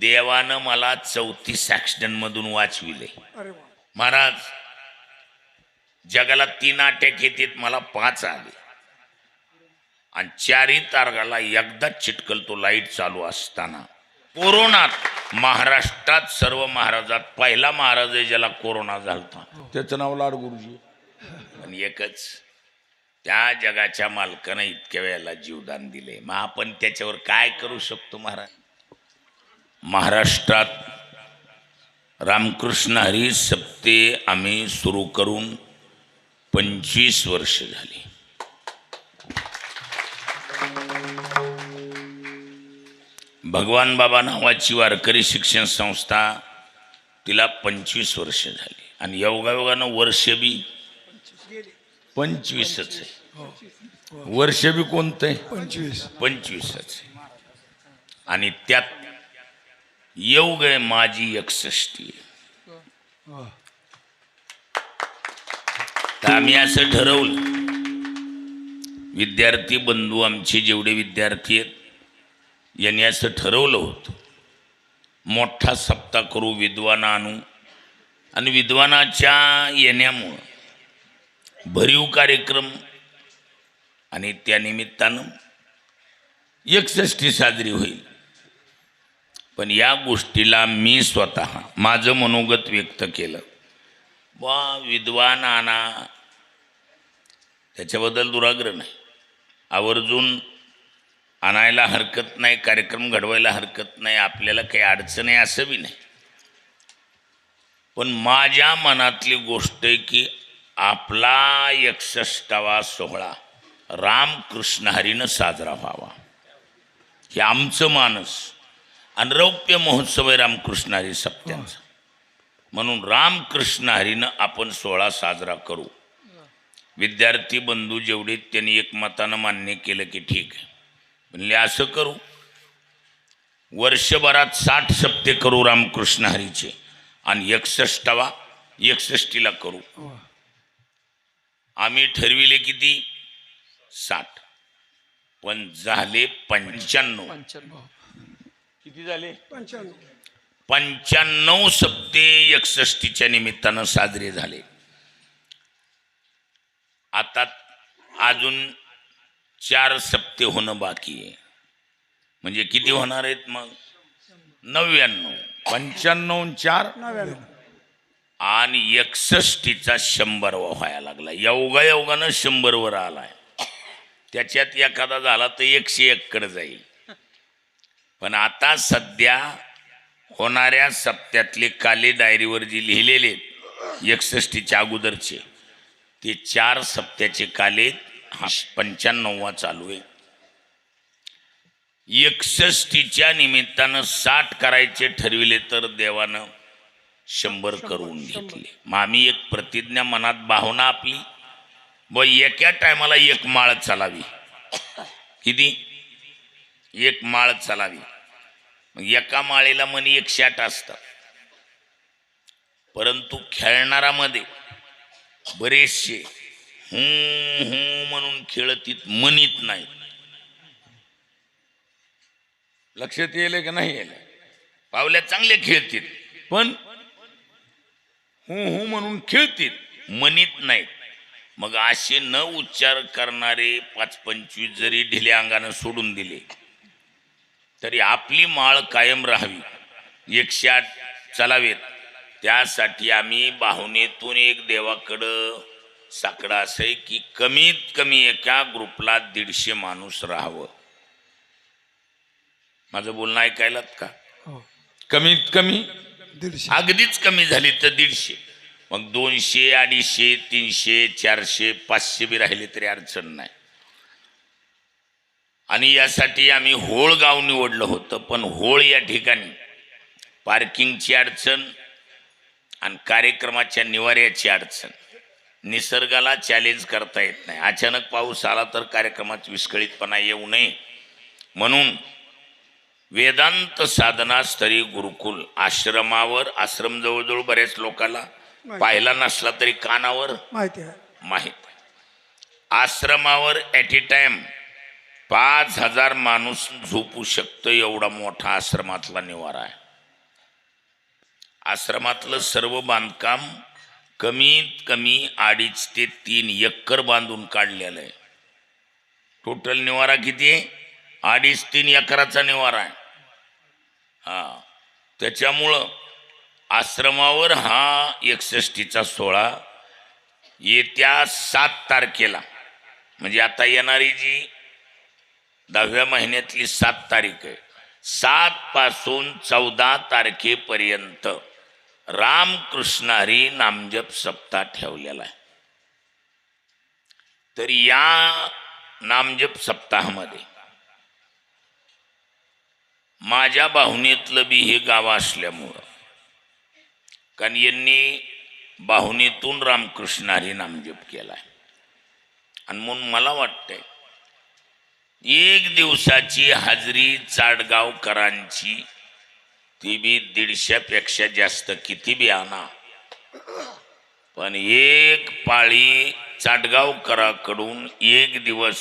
देवानं मला चौतीस मधून वाचविले. महाराज जगाला तीन अटॅक येतात मला पाच आले. आणि चारही तारगाला एकदाच चिटकल तो लाइट चालू असताना. कोरोनात महाराष्ट्रात सर्व महाराजात पहिला महाराज आहे ज्याला कोरोना झालता. त्याचं नाव लाड गुरुजी पण एकच त्या जगाच्या मालकानं इतक्या वेळेला जीवदान दिले मग आपण त्याच्यावर काय करू शकतो महाराज? महाराष्ट्रात रामकृष्ण हरी सप्ते आम्ही सुरू करून पंचवीस वर्ष झाली. भगवान बाबा नावाची वारकरी शिक्षण संस्था तिला पंचवीस वर्ष झाली. आणि योगायोगानं वर्ष बी पंचवीसच आहे. वर्ष बी कोणतं आहे पंचवीस. पंचवीसच आहे. आणि त्यात योग आहे माझी एकसष्टी तर आम्ही असं ठरवलं. विद्यार्थी बंधू आमचे जेवढे विद्यार्थी आहेत यांनी असं ठरवलं होतं. मोठा सप्ताह करू विद्वान आणू. आणि विद्वानाच्या येण्यामुळं भरीव कार्यक्रम आणि त्या निमित्तानं एकसष्टी साजरी होईल. पण या गोष्टीला मी स्वतः माझं मनोगत व्यक्त केलं. वा विद्वान आणा. त्याच्याबद्दल दुराग्रह नाही. आवर्जून आणायला हरकत नाही कार्यक्रम घडवायला हरकत नाही आपल्याला काही अडचण आहे असं बी नाही. पण माझ्या मनातली गोष्ट आहे की आपला एकसष्टावा सोहळा रामकृष्ण हरीनं साजरा व्हावा. हे आमचं मानस आणि रौप्य महोत्सव आहे रामकृष्ण हरी सप्त्यांचा. म्हणून रामकृष्ण हरीनं आपण सोहळा साजरा करू. विद्यार्थी बंधू जेवढे त्यांनी एकमतानं मान्य केलं की ठीक आहे. म्हणले असं करू. वर्षभरात साठ सप्ते करू रामकृष्ण हरीचे आणि एकसष्टावा एकसष्टीला करू. आम्ही ठरविले किती? साठ. पण झाले पंच्याण्णव. पंच्याण्णव. किती झाले? पंच्याण्णव. पंच्याण्णव सप्ते एकसष्टीच्या निमित्तानं साजरे झाले. आता अजून चार सप्ते होणं बाकी आहे. म्हणजे किती होणार आहेत मग? नव्याण्णव. पंच्याण्णव चार? आणि एकसष्टीचा शंभर व्हायला लागला. योगा योगानं शंभरवर आलाय. त्याच्यात एखादा झाला तर एकशे एककडे जाईल. पण आता सध्या होणाऱ्या सप्त्यातले काले डायरीवर जे लिहिलेले एकसष्टीच्या अगोदरचे ते चार सप्त्याचे काले हा पंच्याण्णववा चालू आहे. एकसष्टीच्या निमित्तानं साठ करायचे ठरविले तर देवानं शंभर करून घेतले. मग आम्ही एक प्रतिज्ञा मनात भावना आपली व एका टायमाला एक माळ चालावी. किती? एक माळ चालावी. एका माळेला मनी एक शॅट असतात परंतु खेळणारामध्ये बरेचसे हू हू म्हणून खेळतीत म्हणीत नाही लक्षात येईल का नाही येईल? पावल्या चांगले खेळतील पण हू हू म्हणून खेळतील म्हणीत नाहीत. मग असे न उच्चार करणारे पाच पंचवीस जरी ढिल्या अंगानं सोडून दिले तरी आपली माळ कायम राहावी. एकशे आठ चालावेत. त्यासाठी आम्ही भावनेतून एक देवाकडं साकडं असं की कमीत कमी एका ग्रुपला दीडशे माणूस राहावं. माझं बोलणं ऐकायलात का? हो. कमीत कमी? दीडशे. अगदीच कमी झाली तर दीडशे. मग दोनशे अडीचशे तीनशे चारशे पाचशे बी राहिले तरी अडचण नाही. आणि यासाठी आम्ही होळ गाव निवडलं होतं पण होळ या ठिकाणी पार्किंगची अडचण आणि कार्यक्रमाच्या निवाऱ्याची अडचण. निसर्गाला चॅलेंज करता येत नाही. अचानक पाऊस आला तर कार्यक्रमात विस्कळीतपणा येऊ नये. म्हणून वेदांत साधना स्तरी गुरुकुल आश्रमावर आश्रम जवळजवळ बऱ्याच लोकांना पाहिला नसला तरी कानावर माहिती माहीत. आश्रमावर ॲट ए टाइम पाच हजार माणूस झोपू शकतो एवढा मोठा आश्रमातला निवारा आहे. आश्रमातलं सर्व बांधकाम कमीत कमी अडीच ते तीन एकर बांधून काढलेलं आहे. टोटल निवारा किती आहे? अडीच तीन एकराचा निवारा आहे. हा. त्याच्यामुळं आश्रमावर हा एकसष्टीचा सोहळा येत्या सात तारखेला म्हणजे आता येणारी जी दहाव्या महिन्यातली सात तारीख आहे. सात पासून चौदा तारखेपर्यंत रामकृष्णारी नामजप सप्ताह ठेवलेला आहे. तर या नामजप सप्ताहामध्ये माझ्या बाहुनीतलं बी हे गाव असल्यामुळं कारण यांनी बाहुनीतून रामकृष्णारी नामजप केला आहे आणि म्हणून मला वाटतंय एक दिवसाची हाजरी चाडगावकरांची ती बी दीडशेपेक्षा जास्त किती बी आणा पण एक पाळी चाटगावकराकडून एक दिवस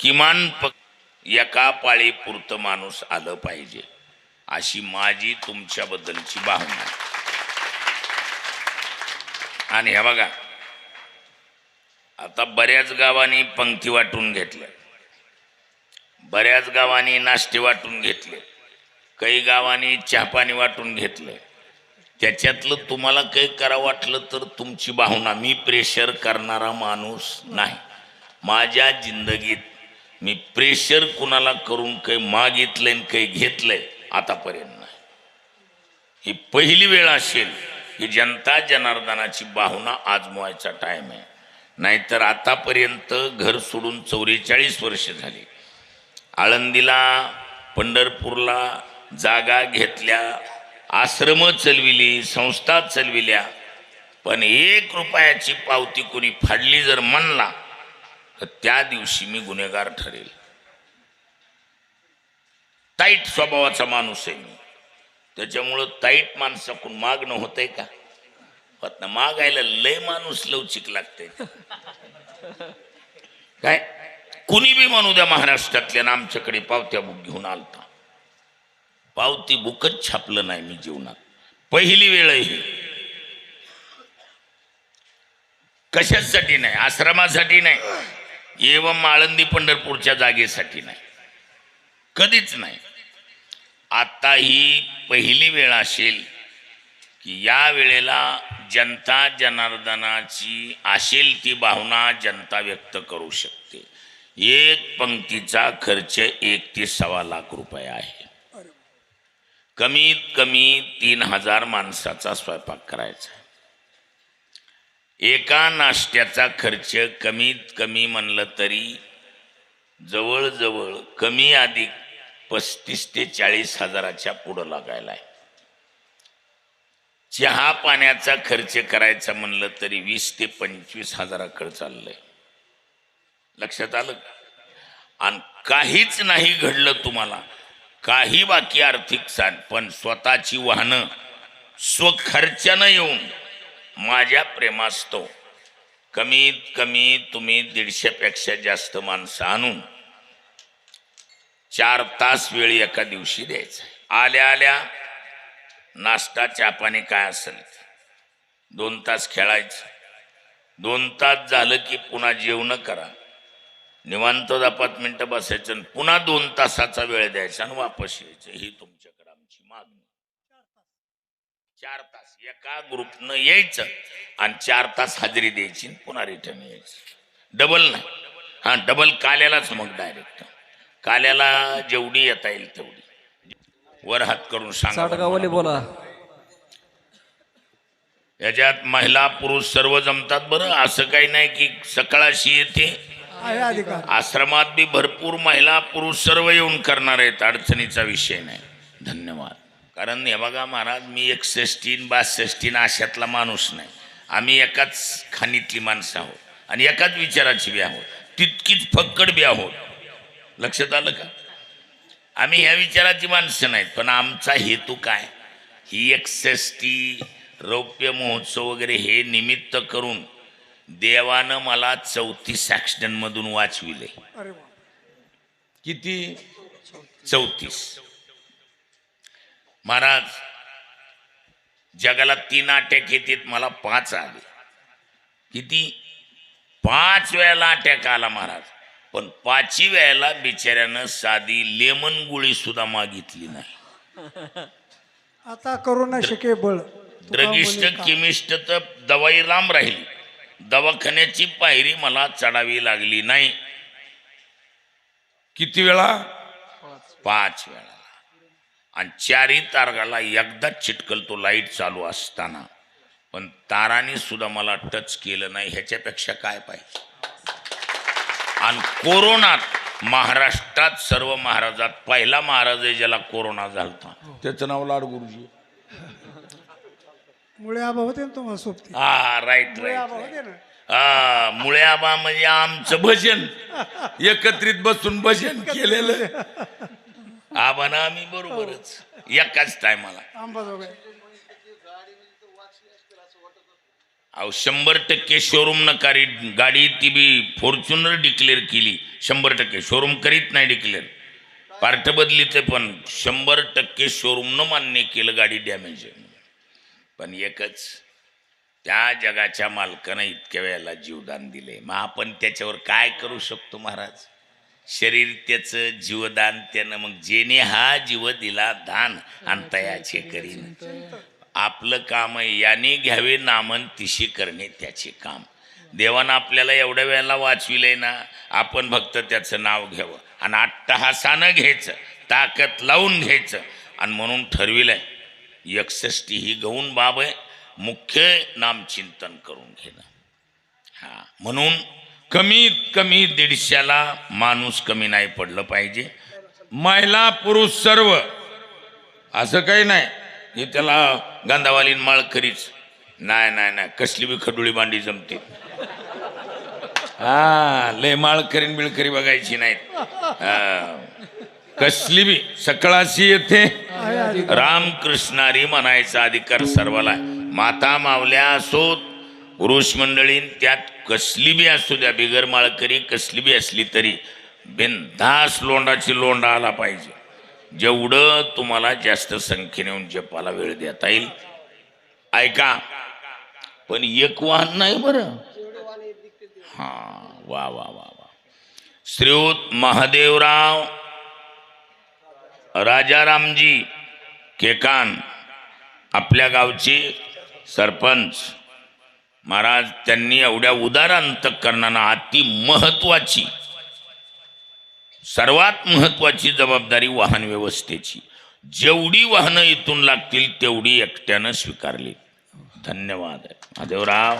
किमान प एका पाळी पुरतं माणूस आलं पाहिजे अशी माझी तुमच्याबद्दलची भावना आहे. आणि हे बघा आता बऱ्याच गावांनी पंक्ती वाटून घेतल्या बऱ्याच गावांनी नाश्ते वाटून घेतले. काही गावांनी चहापाणी वाटून घेतलं. त्याच्यातलं तुम्हाला काही करा वाटलं तर तुमची भावना मी प्रेशर करणारा माणूस नाही. माझ्या जिंदगीत मी प्रेशर कुणाला करून काही मागितलंय आणि काही घेतलंय आतापर्यंत नाही. ही पहिली वेळ असेल की जनता जनार्दनाची भावना आजमवायचा टाइम आहे. नाहीतर आतापर्यंत घर सोडून चौवेचाळीस वर्ष झाली. आळंदीला पंढरपूरला जागा घेतल्या आश्रम चलविली संस्था चलविल्या पण एक रुपयाची पावती कोणी फाडली जर म्हणला तर त्या दिवशी मी गुन्हेगार ठरेल. ताईट स्वभावाचा माणूस आहे मी. त्याच्यामुळं ताईट माणसाकडून मागणं होतंय का? होत मागायला लय माणूस लवचिक लागते काय? कुणी बी म्हणू द्या महाराष्ट्रातल्या आमच्याकडे पावत्या बुक घेऊन आलता. पावती बुकच छापलं नाही मी जीवनात. पहिली वेळ ही. कशासाठी नाही? आश्रमासाठी नाही. एवं आळंदी पंढरपूरच्या जागेसाठी नाही. कधीच नाही. आता ही पहिली वेळ असेल की या वेळेला जनता जनार्दनाची असेल ती भावना जनता व्यक्त करू शकते. एक पंक्तीचा खर्च एक ते सव्वा लाख रुपये आहे. कमीत कमी तीन हजार माणसाचा स्वयंपाक करायचा. एका नाश्त्याचा खर्च कमीत कमी म्हणलं तरी जवळजवळ कमी अधिक पस्तीस ते चाळीस हजाराच्या पुढं लागायला आहे. चहा पाण्याचा खर्च करायचा म्हणलं तरी वीस ते पंचवीस हजाराकडे चाललंय. लक्षात आलं आणि काहीच नाही घडलं तुम्हाला. काही बाकी आर्थिक साध पण स्वतःची वाहनं स्वखर्चानं येऊन माझ्या प्रेमास्तव कमीत कमी तुम्ही दीडशेपेक्षा जास्त माणसं आणून चार तास वेळ एका दिवशी द्यायचा. आल्या आल्या नाश्ता चहापाणी काय असेल? दोन तास खेळायचं. दोन तास झालं की पुन्हा जेवण करा. निवांत दहा पाच मिनिटं बसायचं आणि पुन्हा दोन तासाचा वेळ द्यायचा आणि वापस यायचं. ही तुमच्याकडे आमची मागणी. चार तास. एका ग्रुपनं यायचं आणि चार तास हजेरी द्यायची आणि पुन्हा रिटर्न यायचं. डबल नाही. हां डबल काल्यालाच मग डायरेक्ट काल्याला जेवढी येता येईल तेवढी. वर हात करून सांगा बोला. याच्यात महिला पुरुष सर्व जमतात बरं. असं काही नाही की सकाळशी येते आहे अधिकार. आश्रमात बी भरपूर महिला पुरुष सर्व येऊन करणार आहेत अडचणीचा विषय नाही. धन्यवाद. कारण हे बघा महाराज मी एकसष्टीन बासष्टीन आशातला माणूस नाही. आम्ही एकाच खाणीतली माणसं आहोत आणि एकाच विचाराची बी आहोत. तितकीच फक्कड बी आहोत. लक्षात आलं का? आम्ही ह्या विचाराची माणसं नाहीत पण आमचा हेतू काय? ही एकसष्टी रौप्य महोत्सव वगैरे हे निमित्त करून देवानं मला चौतीस ॲक्सिडेंटमधून वाचविले. किती? चौतीस. महाराज जगाला तीन अटॅक येतात मला पाच आले. किती? पाच वेळेला अटॅक आला महाराज. पण पाचही वेळेला बिचाऱ्यानं साधी लेमन गोळी सुद्धा मागितली नाही. आता करोना शके बळ. ड्रगिस्ट केमिस्ट तर दवाई लांब राहिली. दवाखान्याची पायरी मला चढावी लागली नाही. किती वेळा? पाच वेळा. आणि चारही तारगाला एकदाच चिटकल तो लाइट चालू असताना. पण ताराने सुद्धा मला टच केलं नाही. ह्याच्यापेक्षा काय पाहिजे? आणि कोरोनात महाराष्ट्रात सर्व महाराजात पहिला महाराज आहे ज्याला कोरोना झालता. त्याचं नाव लाड गुरुजी मुळे आबा होते ना तुम्हाला सोबती? हा राईट मुळे आबा राईट होते ना? हा मुळे आबा म्हणजे आमचं भजन. एकत्रित बसून भजन केलेलं. आबाना आम्ही बरोबरच. एकाच टायमाला. अंबाजोगाई अहो शंभर टक्के शोरूम न करी गाडी ती बी फॉर्च्युनर डिक्लेअर केली. शंभर टक्के. शोरूम करीत नाही डिक्लेअर पार्ट बदली ते पण शंभर टक्के शोरूमनं मान्य केलं गाडी डॅमेज आहे. पण एकच त्या जगाच्या मालकानं इतक्या वेळेला जीवदान दिले मग आपण त्याच्यावर काय करू शकतो महाराज? शरीर त्याचं जीवदान त्यानं मग जेने हा जीव दिला दान आणता याचे करीन. आपलं काम आहे याने घ्यावे नामन तिशी करणे त्याचे काम. देवानं आपल्याला एवढ्या वेळेला वाचविलंय ना आपण फक्त त्याचं नाव घ्यावं. आणि अट्टहासानं घ्यायचं ताकद लावून घ्यायचं. आणि म्हणून ठरविलंय एकसष्टी ही गौण बाब आहे. मुख्य नामचिंतन करून घेणं. हा. म्हणून कमीत कमी दीडशेला माणूस कमी नाही पडलं पाहिजे. महिला पुरुष सर्व. असं काही नाही. हे त्याला गांधावालीन माळ करीच नाही नाही नाही. कसली बी खडुळी मांडी जमते. हा लय माळ करीन बिळकरी बघायची नाहीत. हा. कसली बी सकळाशी येथे रामकृष्णारी म्हणायचा अधिकार सर्वाला माता मावल्या असोत पुरुष मंडळीन त्यात कसली बी असू द्या बिगर माळकरी कसली बी असली तरी बिनधास लोंडाची लोंडा आला पाहिजे. जेवढं तुम्हाला जास्त संख्येने येऊन जपाला वेळ देता येईल. ऐका पण एक वाहन नाही बरं. हा वा वा वा वा. श्रीयुत महादेवराव राजारामजी केकान आपल्या गावचे सरपंच. महाराज त्यांनी एवढ्या उदार अंतकरणानं अति महत्वाची सर्वात महत्वाची जबाबदारी वाहन व्यवस्थेची. जेवढी वाहनं इथून लागतील तेवढी एकट्यानं स्वीकारली. धन्यवाद. महादेवराव.